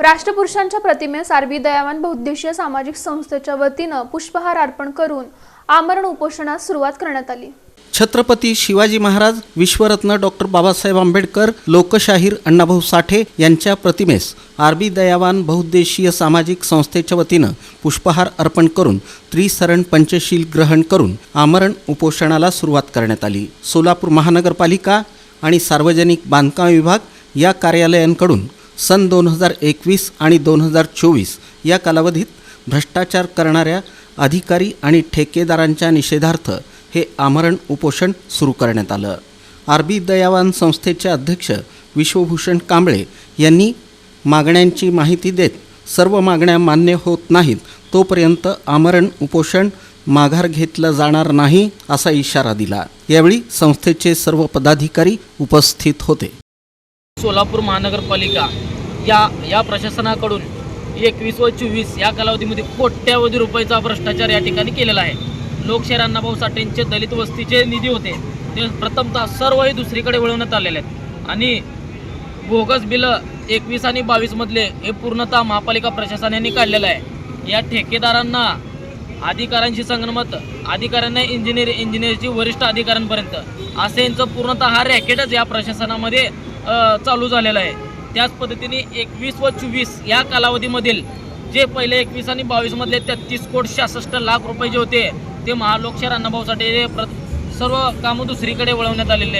राष्ट्रपुरुषांच्या प्रतिमेस आरबी दयावान बहुद्देशीय सामाजिक संस्थेच्या वतीनं पुष्पहार अर्पण करून आमरण उपोषणास सुरुवात करण्यात आली. छत्रपती शिवाजी महाराज विश्वरत्न डॉक्टर बाबासाहेब आंबेडकर लोकशाहीर अण्णाभाऊ साठे यांच्या प्रतिमेस आरबी दयावान बहुद्देशीय सामाजिक संस्थेच्या वतीनं पुष्पहार अर्पण करून त्रिसरण पंचशील ग्रहण करून आमरण उपोषणाला सुरुवात करण्यात आली. सोलापूर महानगरपालिका आणि सार्वजनिक बांधकाम विभाग या कार्यालयांकडून सन दोन हजार एकवीस आणि दोन हजार चोवीस या कालावधीत भ्रष्टाचार करणाऱ्या अधिकारी आणि ठेकेदारांच्या निषेधार्थ हे आमरण उपोषण सुरू करण्यात आलं. आर बी दयावान संस्थेचे अध्यक्ष विश्वभूषण कांबळे यांनी मागण्यांची माहिती देत सर्व मागण्या मान्य होत नाहीत तोपर्यंत आमरण उपोषण माघार घेतलं जाणार नाही असा इशारा दिला. यावेळी संस्थेचे सर्व पदाधिकारी उपस्थित होते. सोलापूर महानगरपालिका या या प्रशासनाकडून एकवीस व चोवीस या कालावधीमध्ये कोट्यावधी रुपयाचा भ्रष्टाचार या ठिकाणी केलेला आहे. लोकशाहीर अण्णाभाऊ साठेंचे दलित वस्तीचे निधी होते. ते प्रथमतः सर्व हे दुसरीकडे वळवण्यात आलेले आहेत. आणि बोगस बिलं एकवीस आणि बावीसमधले हे पूर्णतः महापालिका प्रशासनाने काढलेलं आहे. या ठेकेदारांना अधिकाऱ्यांशी संगणमत अधिकाऱ्यांना इंजिनियर इंजिनिअरची वरिष्ठ अधिकाऱ्यांपर्यंत असे यांचं पूर्णतः हा रॅकेटच या प्रशासनामध्ये चालू झालेला आहे. त्याच पद्धतीने एकवीस व चोवीस या कालावधीमधील जे पहिले एकवीस आणि बावीसमधले तेहतीस कोटी सहासष्ट लाख रुपये जे होते ते महालोकशाहीर अण्णाभाऊसाठी प्र सर्व कामं दुसरीकडे वळवण्यात आलेले आहे